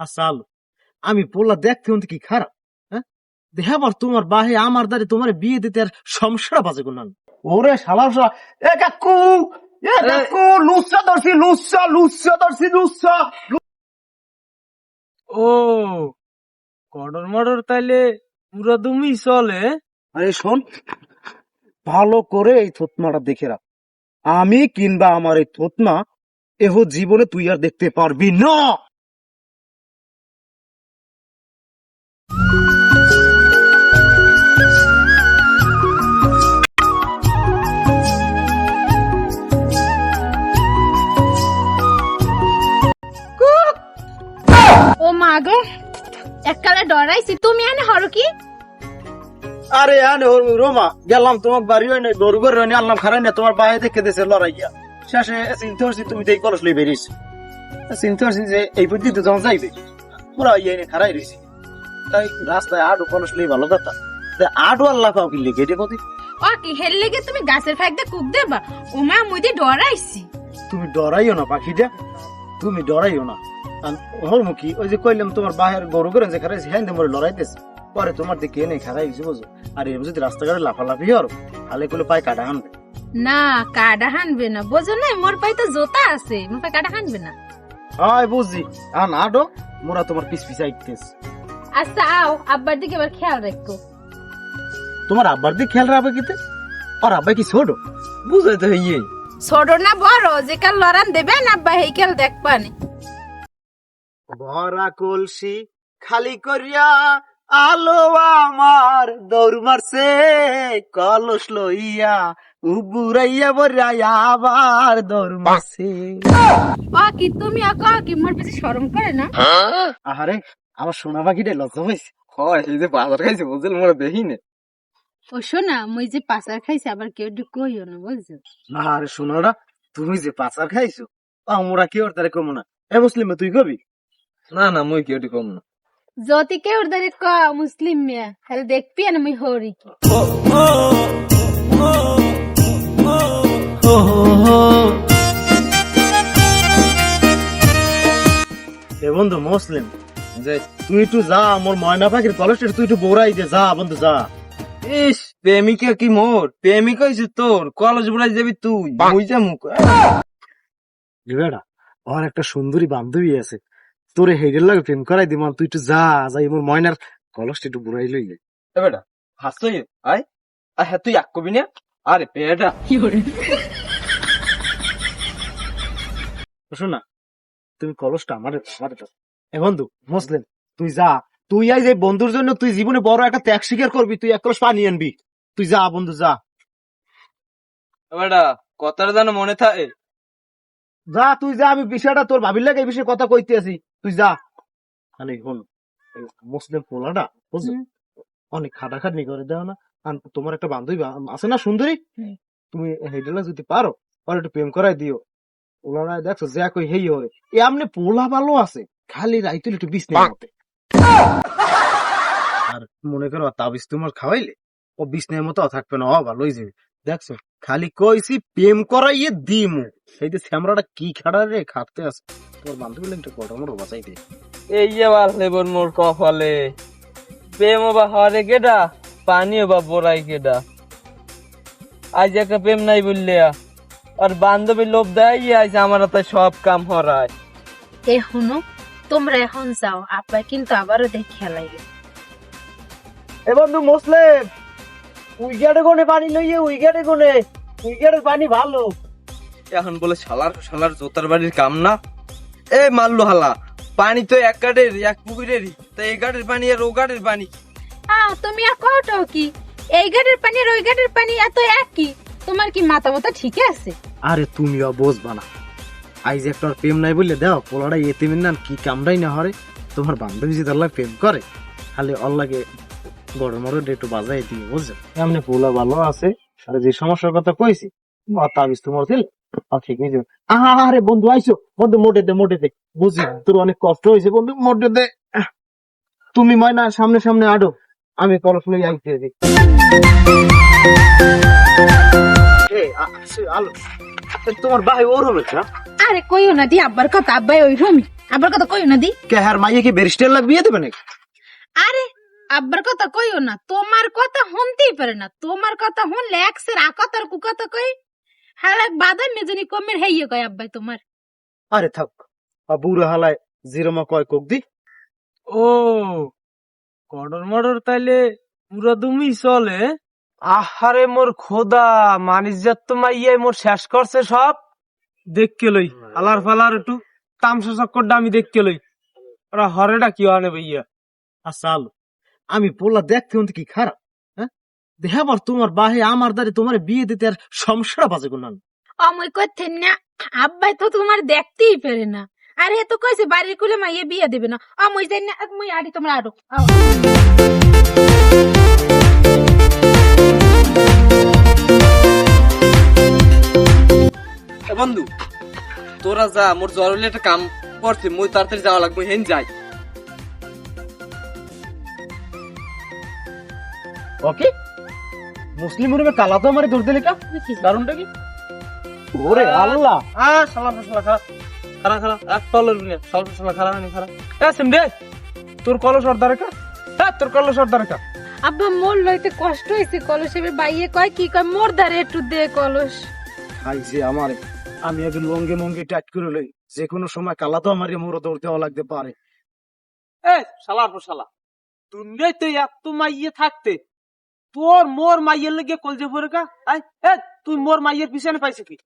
আচ্ছা আলো আমি পোলা দেখতে হতে কি খারাপ হ্যাঁ? দেখাবার তোমার বাহে আমার দ্বারে তোমার বিয়ে দিতে আর সমস্যা বাজে কোন ওরে শালা শালা এ কাকু এ কাকু লুচ্ছা ধরছি লুচ্ছা লুচ্ছা ধরছি লুচ্ছা ও কডর মডর তাইলে পুরো তুমি চলে আরে শোন ভালো করে এই থতমাটা দেখে রাখ। আমি কিংবা আমার এই থতমা এহ জীবনে তুই আর দেখতে পারবি না। ডরাইছি তুমি এনে হরো কি? আরে আনে ওর রোমা গেলাম তোমার বাড়ি হয় না গরু গরু হয় না আল্লাহ খারাই না তোমার বাইরে দেখে দেশে লড়াইয়া। শেষে চিনতে পারছি তুমি তো এই কলস লই বেরিয়েছ। চিনতে পারছি যে এই পর্যন্ত যখন যাইবে। পুরা ইয়ে এনে খারাই রয়েছে তাই রাস্তায় আটু কলস লই ভালো কথা। তা আটু আল্লাহ পাও কি লেগে এটা কদি? ও কি হেল লেগে তুমি গাছের ফাঁক দিয়ে কুক দেবা? ও মা মুই ডরাইছি। তুমি ডরাইও না পাখিটা। তুমি ডরাইও না। হরমুখী ওই যে কইলাম তোমার বাহের গরু করে যে খারাইছি হ্যাঁ তোমার লড়াইতেছে। পরে তোমার দিকে এনে খারাই গেছে বুঝো আর এর যদি রাস্তাঘাটে লাফালাফি হর তাহলে কোনো পায়ে কাটা আনবে না কাডা হানবে না। বোঝো না মোর পায়ে তো জোতা আছে মোর পায়ে কাডা হানবে না। হয় বুঝছি। আন আডো মোরা তোমার পিস পিস আইতেছে। আচ্ছা আও আব্বার দিকে এবার খেয়াল রাখো। তোমার আব্বার দিকে খেয়াল রাখবে কিতে? আর আব্বা কি ছোট? বুঝাই তো হইয়ে। ছোট না বড় যে কাল লড়ান দেবে না আব্বা হেইকেল দেখবানি। ভরা কলসি খালি করিয়া আলো আমার দৌড় মারছে কলস লইয়া উবুরাইয়া বরাইয়া আবার দৌড় মারছে। ও কি তুমি আকা কি মোর পিছে শরম করে না? আহারে আমার সোনা পাখিটা লজ্জা পাইছে। হয় এই যে বাজার খাইছে বুঝল মোরা দেখি না। ও শোনা মুই যে পাচার খাইছি আবার কেউ কইও না বুঝছ? না আরে সোনারা তুমি যে পাচার খাইছো আমরা কি ওর তারে কমো না। এ মুসলিম তুই কবি? না না মই কেউ কম না। যদি কেউ ধরে ক মুসলিম মেয়ে তাহলে দেখবি না মুই হরি কি। এ বন্ধু মুসলিম যে তুই একটু যা মোর ময়না পাখির কলেজটা তুই একটু বৌড়াই দে যা বন্ধু যা। ইস প্রেমিকা কি মোর প্রেমিক হইছে তোর কলেজ বুড়াই যাবি তুই মুই যা মুখ বেড়া আমার একটা সুন্দরী বান্ধবী আছে তোরে হেডের লাগে প্রেম করাই দিমাম তুই একটু যা যাই মোর ময়নার কলসটা একটু বুড়াই লই এ বেটা হাসতো আয় আর হ্যাঁ তুই এক কবি না। আরে পেটা শোনা তুমি কলসটা আমারে আমারে দাও। এ বন্ধু মুসলিম তুই যা। তুই আই যে বন্ধুর জন্য তুই জীবনে বড় একটা ত্যাগ স্বীকার করবি তুই এক কলস পানি আনবি। তুই যা বন্ধু যা। এ বেটা কথাটা যেন মনে থাকে। যা তুই যা আমি বিষয়টা তোর ভাবির লাগে এই বিষয়ে কথা কইতে আছি। তুই যা। মানে এই মুসলিম পোলাটা বুঝলি। অনেক খাটাখাটনি করে দেও না। আর তোমার একটা বান্ধবী আছে না সুন্দরী? তুমি হেডেলা যদি পারো আর একটু প্রেম করাই দিও। ওনারা দেখছ যা কই হেই হবে এ আমনে পোলা ভালো আছে খালি রাইতুল একটু বিষ নেই মতে আর মনে করো তাবিজ তোমার খাওয়াইলে ও বিষ্ণের মতো থাকবে না ও ভালোই যাবে। দেখছ? খালি কইছি প্রেম করাইয়ে দিমু। সেই যে শ্যামরাটা কি খাড়া রে? খাটতে আছে। তোর বান্ধবী লাগটা কটা মোটর বাঁচাই দে। এই যে বার লেবর মোর কপালে। প্রেম বা হরে কেডা? পানিও বা বড়াই কেডা? আজ একটা প্রেম নাই বললে। আর বান্ধবী লোভ দেয় আজ আমার তাই সব কাম হরায়। এ হুনো তোমরা এখন যাও। আব্বা কিন্তু আবারও দেখ খেলাইবে এ বন্ধু মুসলিম! উইকেটে কোনে পানি লইয়ে উইকেটে কোনে উইকেটের পানি ভালো। এখন বলে শালার শালার জোতার বাড়ির কাম না? এ মারলো হালা পানি তো এক গাড়ের এক পুকুরেরই। তো এই গাড়ির পানি আর ও গাড়ির পানি? আও তুমি আর কটাও কি? এই গাড়ির পানি আর ওই গাড়ির পানি এত একই? তোমার কি মাথা মাথা ঠিক আছে? আরে তুমিও বুঝবা না। আইজ একটা প্রেম নাই বললে দাও পোলাটা এতিমিন না কি কামড়াই না হরে? তোমার বান্ধবী যদি আল্লাহ প্রেম করে খালি অল্লাগে একটু বাজাই দিয়ে বুঝছ এমনি পোলা ভালো আছে আর যে সমস্যার কথা কইছি তাবিজ তোমার দিল ঠিক আরে বন্ধু আইসো বন্ধু মোটে দে মোটে দে বুঝি তোর অনেক কষ্ট হয়েছে বন্ধু মোটে দে তুমি ময়না সামনে সামনে আডো আমি কলস লই আইতে দিই আলো তোমার ভাই ওরম এটা আরে কইও না দি আব্বার কথা আব্বাই ওই রমি আব্বার কথা কইও না দি। কে হার মাইয়ে কি ব্যারিস্টার লাগ বিয়ে দেবে নাকি? আরে আব্বার কথা কইও না তোমার কথা শুনতেই পারে না। তোমার কথা শুনলে একসের আকতার কুকতা কই? হালাক বাদাম মেজনি কমের হেইয়ে কয় আব্বাই তোমার। আরে থাক আর বুড়ো হালায় জিরোমা কয় কোক দি। ও কডর মডর তাইলে পুরো দুমি চলে। আহারে মোর খোদা মানিজ্জাত তো মাইয়াই মোর শেষ করছে সব। দেখকে লই আলার ফালার একটু তামসা চক্করটা আমি দেখকে লই। ওরা হরেটা কি আনে ভাইয়া। আচ্ছা আলো। আমি পোলা দেখতে হতে কি খারাপ হ্যাঁ? দেখাবার তোমার বাহে আমার দ্বারে তোমার বিয়ে দিতে আর সমস্যা বাজে কোন অময় করতেন না আব্বাই তো তোমার দেখতেই পারে না। আরে এ তো কইছে বাড়ির কুলে মাইয়ে বিয়ে দেবে না। অময় যাই না মই আড়ি তোমরা আরও বন্ধু তোরা যা মোর জরুরি একটা কাম করছে মুই তাড়াতাড়ি যাওয়া লাগবে হেন যাই। ওকে মুসলিম রুমে কালা তো আমার ধরতে লেখা? কারণটা কি? ওরে আল্লাহ। আ শালা শালা খারাপ খারাপ খারাপ। এক টলের বিনে শালা শালা খারাপ হয়নি খারাপ। এ সিমডে তোর কলস সর্দার কা? হ্যাঁ তোর কলস সর্দার কা। আব্বা মোর লইতে কষ্ট হইছে কলস এবার বাইয়ে কয় কি কয় মোর দ্বারে একটু দে কলস। খাইছে আমার আমি আগে লঙ্গে মঙ্গে টাইট করে লই যে কোনো সময় কালা তো আমার মোর দৌড় দেওয়া লাগতে পারে। এ শালার পর শালা তুমি তো এত মাইয়ে থাকতে তোর মোর মাইয়ের লেগে কলজে ভরে কা আই এ তুই মোর মাইয়ের পিছনে পাইছে কি?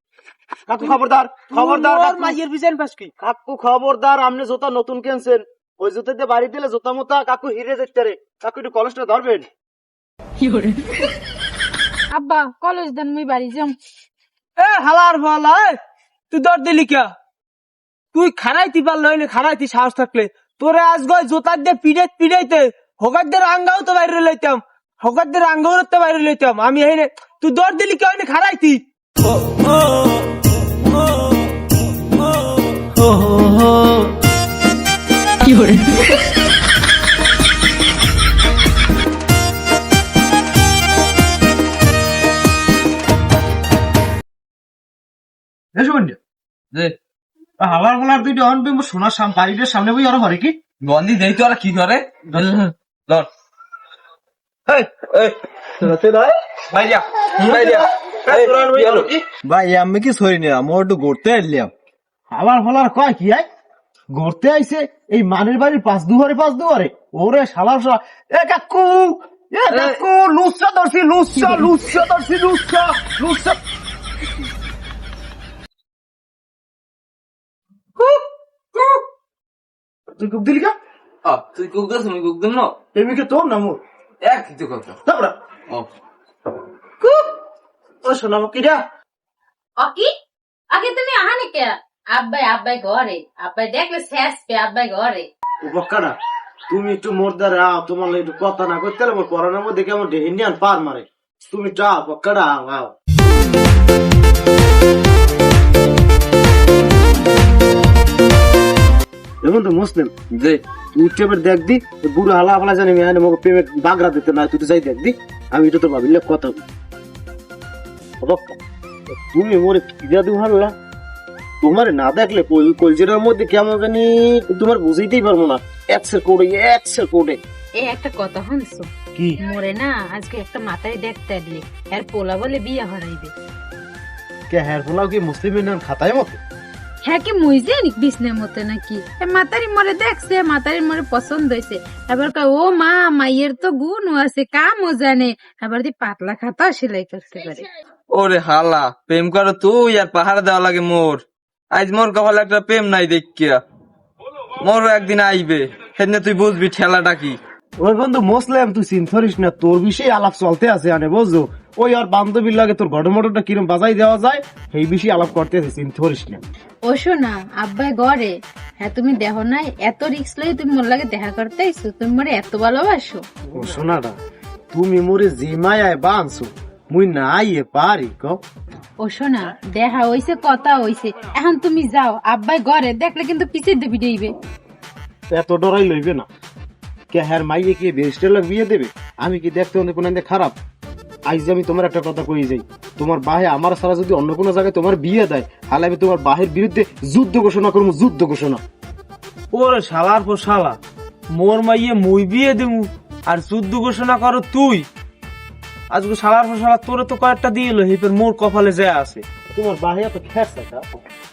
কাকু খবরদার খবরদার মোর। মাইয়ের পিছনে পাইছ কি? কাকু খবরদার আমনে জোতা নতুন কেনছেন। ওই জুতা দিয়ে বাড়ি দিলে জোতা মোতা কাকু হিরে যেতে রে। কাকু একটু কলেজটা ধরবেন। কি করে আব্বা কলেজ দেন মুই বাড়ি যাম। এ হালার এ, তুই দর দিলি কে? তুই খারাইতি পারলে হইলে খারাইতি সাহস থাকলে। তোরে আজ গয় জোতার দিয়ে পিড়াই পিড়াইতে হকারদের আঙ্গাও তো বাইরে লইতাম। হকারদের আঙ্গাও তো বাইরে লইতাম আমি হেনে তুই দর দিলি কে হইলে খারাইতি এসো বন্ধু যে হালার ফালার দুইটা অন বিম্ব সোনার সাম বাড়িটার সামনে বই আরও হরে কি গন্ধি দেই তো আর কি করে লর এই এই তোরাতে নয় বাইরিয়া বাইরিয়া এই কি হলো? ভাই আমি কি সরি নিলাম মোর একটু ঘুরতে এলাম। হালার ফালার কয় কি আই ঘুরতে আইছে এই মানের বাড়ির পাঁচ দুয়ারে পাঁচ দুয়ারে। ওরে শালার শালা। এ কাকু এ কাকু লুচ্চা ধরছি লুচ্চা লুচ্চা ধরছি লুচ্চা লুচ্চা তুই কুক দিলি কা? তুই কুক দাস আমি কুক দিম না। এমিকে তোর না মোর। এক কিছু কথা তারপরে। ও। কুক ও শোনাবো কিরা? অকি আগে তুমি আহানে কে? আব্বাই আব্বাই ঘরে। আব্বাই দেখলে শেষ পে আব্বাই ঘরে। উপকারা। তুমি একটু মোর দ্বারা তোমার একটু কথা না করতে হলে মোর পড়ানোর মধ্যে কেমন ইন্ডিয়ান পার মারে। তুমি যা পক্কারা আও এখন তো মুসলিম? যে উঠে দেখ দি বুড়ো হালা ফালা জানি মেয়ে মোকে প্রেমে বাগড়া দিতে না তুই তো যাই দেখ দি আমি এটা তো ভাবিলে কথা তুমি মোরে খিদা দু হারলা তোমার না দেখলে কলজিরার মধ্যে কেমন জানি তোমার বুঝাইতেই পারব না। একসের কোডে একসের কোডে এ। একটা কথা শুনছো? কি? মোরে না আজকে একটা মাথায় দেখতে আসলে আর পোলা বলে বিয়া হরাইবে। কে হ্যার ফোলাও কি মুসলিমের নাম খাতায় মতো? হ্যাঁ কি মুই জানি বিষ্ণের মতো নাকি? এ মাতারি মরে দেখছে মাতারি মরে পছন্দ হয়েছে। এবার কয় ও মা মাইয়ের তো গুণ আছে কামও জানে আবার দি পাতলা খাতা সেলাই করতে পারে ওরে হালা প্রেম করে তুই আর পাহাড় দেওয়া লাগে মোর। আজ মোর কপালে একটা প্রেম নাই দেখিয়া। মোর একদিন আইবে সেদিন তুই বুঝবি ঠেলাটা কি। ওই বন্ধু মুসলিম তুই চিন্তারিস না তোর বিষয়ে আলাপ চলতে আছে আনে বুঝছ ওই আর বান্ধবীর লাগে তোর ঘটন মটনটা কিরম বাজাই দেওয়া যায় সেই বিষয়ে আলাপ করতে আছে চিন্তারিস না। ও শোনা আব্বাই ঘরে হ্যাঁ তুমি দেহ নাই এত রিক্স লই তুমি মোর লাগে দেখা করতে আইছো তুমি মোরে এত ভালোবাসো। ও শোনাটা তুমি মোরে যে মায়ায় বানছো মুই না আইয়ে পারি ক? ও শোনা দেখা হইছে কথা হইছে এখন তুমি যাও আব্বাই ঘরে দেখলে কিন্তু পিছে দেবি দেইবে এত ডরাই লইবে না। কে হ্যার মাইয়ে কি বেস্টের লোক বিয়ে দেবে? আমি কি দেখতে অনেক কোনো খারাপ? আইজ আমি তোমার একটা কথা কই যাই তোমার বাহে আমার সারা যদি অন্য কোনো জায়গায় তোমার বিয়ে দেয় তাহলে আমি তোমার বাহের বিরুদ্ধে যুদ্ধ ঘোষণা করব যুদ্ধ ঘোষণা। ওরে শালার পর শালা মোর মাইয়ে মুই বিয়ে দিমু আর যুদ্ধ ঘোষণা করো তুই। আজকে শালার পর শালা তোরে তো কয়েকটা দিয়ে এলো হিপের মোর কপালে যায় আছে। তোমার বাহে এত খ্যাস একটা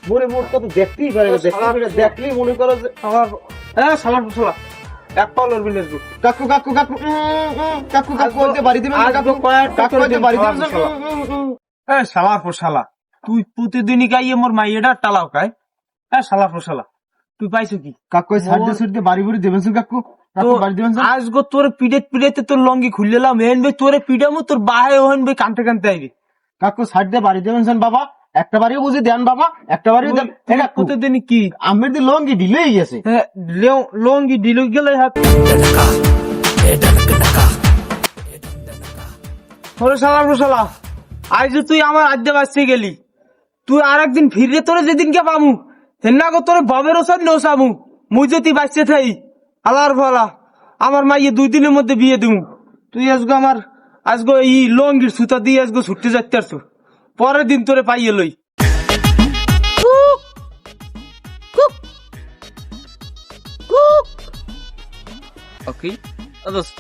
মনে মোট কত দেখতেই পারে দেখতেই পারে দেখলেই মনে করো যে শালার হ্যাঁ শালার পর শালা। এক পাও লড়বি কাকু কাকু কাকু কাকু কাকু বলতে বাড়ি দিবেন কাকু? কাকু বলতে বাড়ি দিবেন শালা, না, শালা। উম, উম, উম। হ্যাঁ শালার পর শালা তুই প্রতিদিনই গাইয়ে মোর মাইয়েটা টালাও শালার পর তুই পাইছো কি? কাকু মোর- সুইড দিয়ে বাড়ি দেবেন কাকু। বাড়ি দিবেন শুন? তোর পিড়ে পিড়েতে তোর লঙ্গি খুললেলাম হেন ভাই তোরে পিড়ামু তোর বাহে ওহেন ভাই কানতে কানতে আইবি। কাকু দিয়ে বাড়ি দেবেন বাবা। একটা বাড়িও বুঝি দেন বাবা একটা বাড়িও দেন। এ কাকু প্রতিদিন কি আমের দিয়ে লঙ্গি গেছে হ্যাঁ লেও- লঙ্গি দিল গেলে ওরে শালা শালা আজ তুই আমার আদ্যে বাঁচতে গেলি তুই আর একদিন ফিরে তোরে যেদিনকে পামু হেন্না গো তোরে বাবের ওসাদ নোসামু মুই যদি বাঁচতে থাই আলার ভালা আমার মাইয়ে দুই দিনের মধ্যে বিয়ে দিমু। তুই আজকে আমার আজকে এই লঙ্গির সুতা দিয়ে আজকে ছুটতে যাচ্ছে আর পরের দিন তোরে পাইয়ে লই। ওকে দোস্ত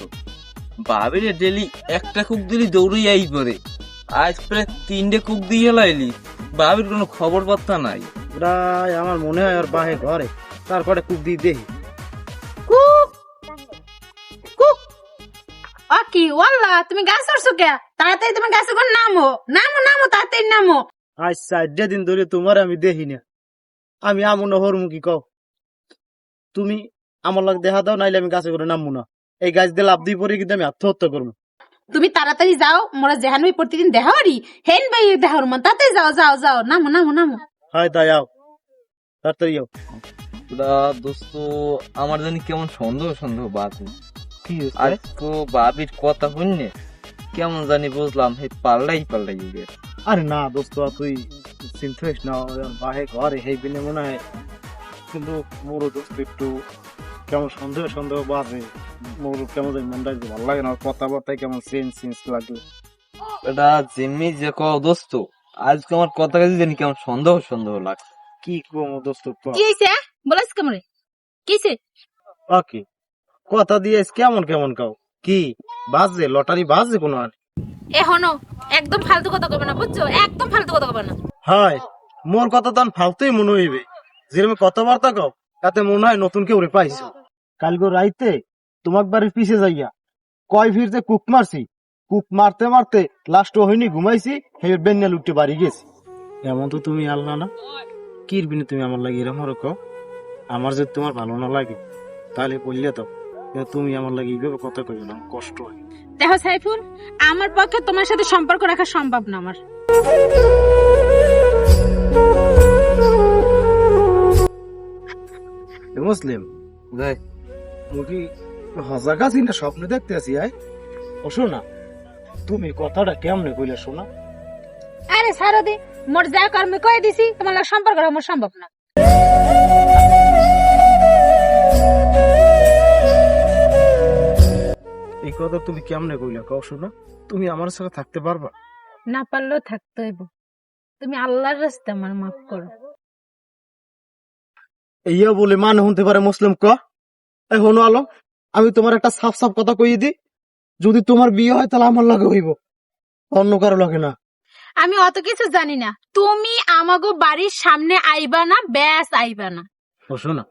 বাবিরে ডেলি একটা কুক দিলি দৌড়ে আই পরে। আজ প্রায় তিনটে কুক দিয়ে লাইলি বাবির কোনো খবর পাত্তা নাই। প্রায় আমার মনে হয় ওর বাহে ঘরে তারপরে কুক দিয়ে দেখি কি? ওয়াল্লা তুমি গাছ চড়ছো কে? তাড়াতাড়ি তুমি গাছে করে নামো। নামো নামো তাড়াতাড়ি নামো। আজ চারটে দিন ধরে তোমার আমি দেখি না আমি আমন হরমুখী কও? তুমি আমার লাগ দেখা দাও নাইলে আমি গাছে করে নামবো না। এই গাছ দিয়ে লাভ দিয়ে পরে কিন্তু আমি আত্মহত্যা করব। তুমি তাড়াতাড়ি যাও মোরা যেহান ভাই প্রতিদিন দেখাওয়ারি হেন ভাই দেখাওর মন তাতে যাও যাও যাও নামো নামো নামো। হয় তাই আও। তাড়াতাড়ি দা দোস্ত আমার জানি কেমন সন্দেহ সন্দেহ বাকি কি আজ তো বাবির কথা শুনলে কেমন জানি বুঝলাম হে পাল্লাই পাল্লাই গেছে। আরে না দোস্ত তুই চিন্তা করিস না বাহে ঘরে হেই বিনে মনে হয় কিন্তু মোর দোস্ত একটু কেমন সন্দেহ সন্দেহ বাজে। মোর কেমন জানি মনটা একটু ভালো লাগে না কথাবার্তায় কেমন চেঞ্জ চেঞ্জ লাগে। এটা যেমনি যে কও দোস্ত আজকে আমার কথা কাছে জানি কেমন সন্দেহ সন্দেহ লাগছে কি কম দোস্ত কি? হয়েছে বলাস কেমন? কিসে ওকে কথা দিয়ে কেমন কেমন কাও? কি বাজে? লটারি বাজে কোনো আর? এ হনো একদম ফালতু কথা কবে না বুঝছ? একদম ফালতু কথা কবে না। হয় মোর কথা তো আর ফালতুই মনে হইবে। যেরকম কথাবার্তা কও তাতে মনে হয় নতুন কেউ পাইছো। কালকে রাইতে তোমাক বাড়ির পিছে যাইয়া কয় ফিরতে কুক মারছি কুক মারতে মারতে লাস্ট হইনি ঘুমাইছি হেবে বেন্যাল উঠতে বাড়ি গেছি। এমন তো তুমি আল্লাহ না? কিরবিনি তুমি আমার লাগে এরকম আর আমার যদি তোমার ভালো না লাগে তাহলে বললে তো। কিন্তু তুমি আমার লাগে এইভাবে কথা কইবে না আমার কষ্ট হয়। দেখো সাইফুল আমার পক্ষে তোমার সাথে সম্পর্ক রাখা সম্ভব না আমার। এ মুসলিম দেখ মুখি হজা কাছি না স্বপ্ন দেখতে আছি আয় ও শোনা তুমি কথাটা কেমনে কইলে শোনা? আরে সারো দে মোর যা কর্ম কয়ে দিছি তোমার সম্পর্ক রাখা সম্ভব না। কথা তুমি কেমনে কইলে? কও শোনা তুমি আমার সাথে থাকতে পারবা? না পারলেও থাকতে হইব। তুমি আল্লাহর রাস্তা আমার মাফ করো। এইয়া বলে মানে শুনতে পারে মুসলিম ক? এই হনো আলম আমি তোমার একটা সাফ সাফ কথা কইয়ে দি যদি তোমার বিয়ে হয় তাহলে আমার লাগে হইব। অন্য কারও লাগে না। আমি অত কিছু জানি না। তুমি আমাগো বাড়ির সামনে আইবা না ব্যাস আইবা না। ও শোনা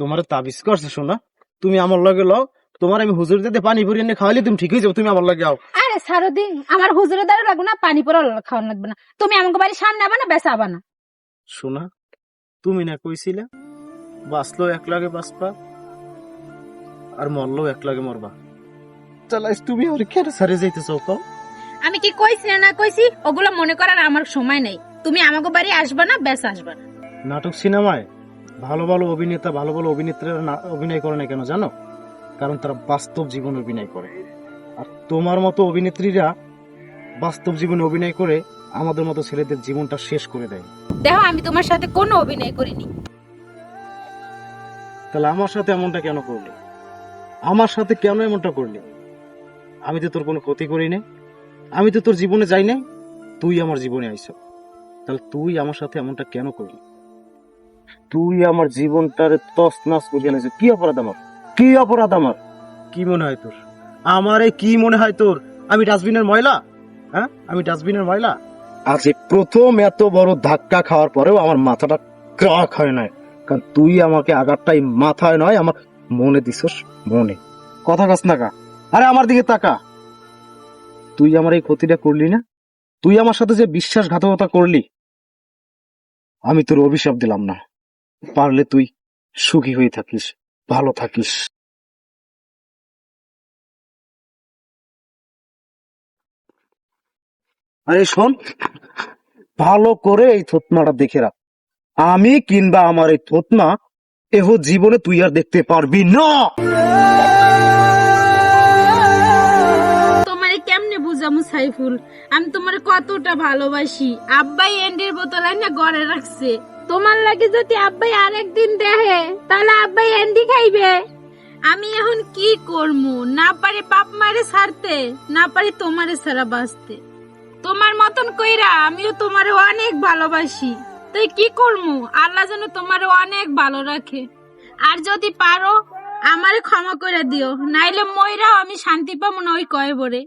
তোমার তাবিজ করছে শোনা তুমি আমার লগে লও তোমার আমি হুজুর দিতে পানি ভরিয়ে এনে খাওয়াইলে তুমি ঠিক হয়ে যাবে তুমি আমার লাগে আও। আরে সারো দিন আমার হুজুরের দ্বারা লাগবে না পানি পরে খাওয়ানো লাগবে না। তুমি আমাকে বাড়ির সামনে আবা না ব্যাস আবা না। শোনা তুমি না কইছিলে বাঁচলো এক লাগে বাঁচবা আর মরলো এক লাগে মরবা। চালাইস তুমি আর কেন সারে যাইতেছ কও? আমি কি কইছি না কইছি? ওগুলো মনে করার আমার সময় নেই। তুমি আমাকে বাড়ি আসবা না ব্যাস আসবা না। নাটক সিনেমায় ভালো ভালো অভিনেতা ভালো ভালো অভিনেত্রীরা অভিনয় করে না কেন জানো? কারণ তারা বাস্তব জীবনে অভিনয় করে। আর তোমার মতো অভিনেত্রীরা বাস্তব জীবনে অভিনয় করে আমাদের মতো ছেলেদের জীবনটা শেষ করে দেয়। দেখো আমি তোমার সাথে কোনো অভিনয় করিনি। তাহলে আমার সাথে এমনটা কেন করলি? আমার সাথে কেন এমনটা করলি? আমি তো তোর কোনো ক্ষতি করি নাই। আমি তো তোর জীবনে যাই নাই। তুই আমার জীবনে আইস। তাহলে তুই আমার সাথে এমনটা কেন করলি? তুই আমার জীবনটার তস নাস করে এনেছিস কি অপরাধ আমার? কি অপরাধ আমার? কি মনে হয় তোর? আমার এই কি মনে হয় তোর? আমি ডাস্টবিনের ময়লা? হ্যাঁ? আমি ডাস্টবিনের ময়লা? আজ এই প্রথম এত বড় ধাক্কা খাওয়ার পরেও আমার মাথাটা ক্রাক হয় নাই। কারণ তুই আমাকে আঘাতটাই মাথায় নয় আমার মনে দিছস মনে। কথা কাস না কা। আরে আমার দিকে তাকা। তুই আমার এই ক্ষতিটা করলি না? তুই আমার সাথে যে বিশ্বাসঘাতকতা করলি আমি তোর অভিশাপ দিলাম না। পারলে তুই সুখী হয়ে থাকিস। ভালো থাকিস। শোন, ভালো করে এই থতনাটা দেখে রাখ। আমি কিংবা আমার এই থতনা, এহ জীবনে তুই আর দেখতে পারবি না। তোমারে কেমনে বুঝামু সাইফুল? আমি তোমারে কতটা ভালোবাসি। আব্বাই এন্ডির বোতল না গড়ে রাখছে। তোমার লাগে যদি আব্বাই আরেকদিন দেহে তাহলে আব্বাই এন্ডি খাইবে। আমি এখন কি করমু? না পারি বাপ মারে ছাড়তে না পারি তোমারে ছাড়া বাঁচতে। তোমার মতন কইরা আমিও তোমারে অনেক ভালোবাসি। তাই কি করমু? আল্লাহ যেন তোমারে অনেক ভালো রাখে। আর যদি পারো আমারে ক্ষমা করে দিও। নাইলে ময়রাও আমি শান্তি পাবো না ওই কয় বরে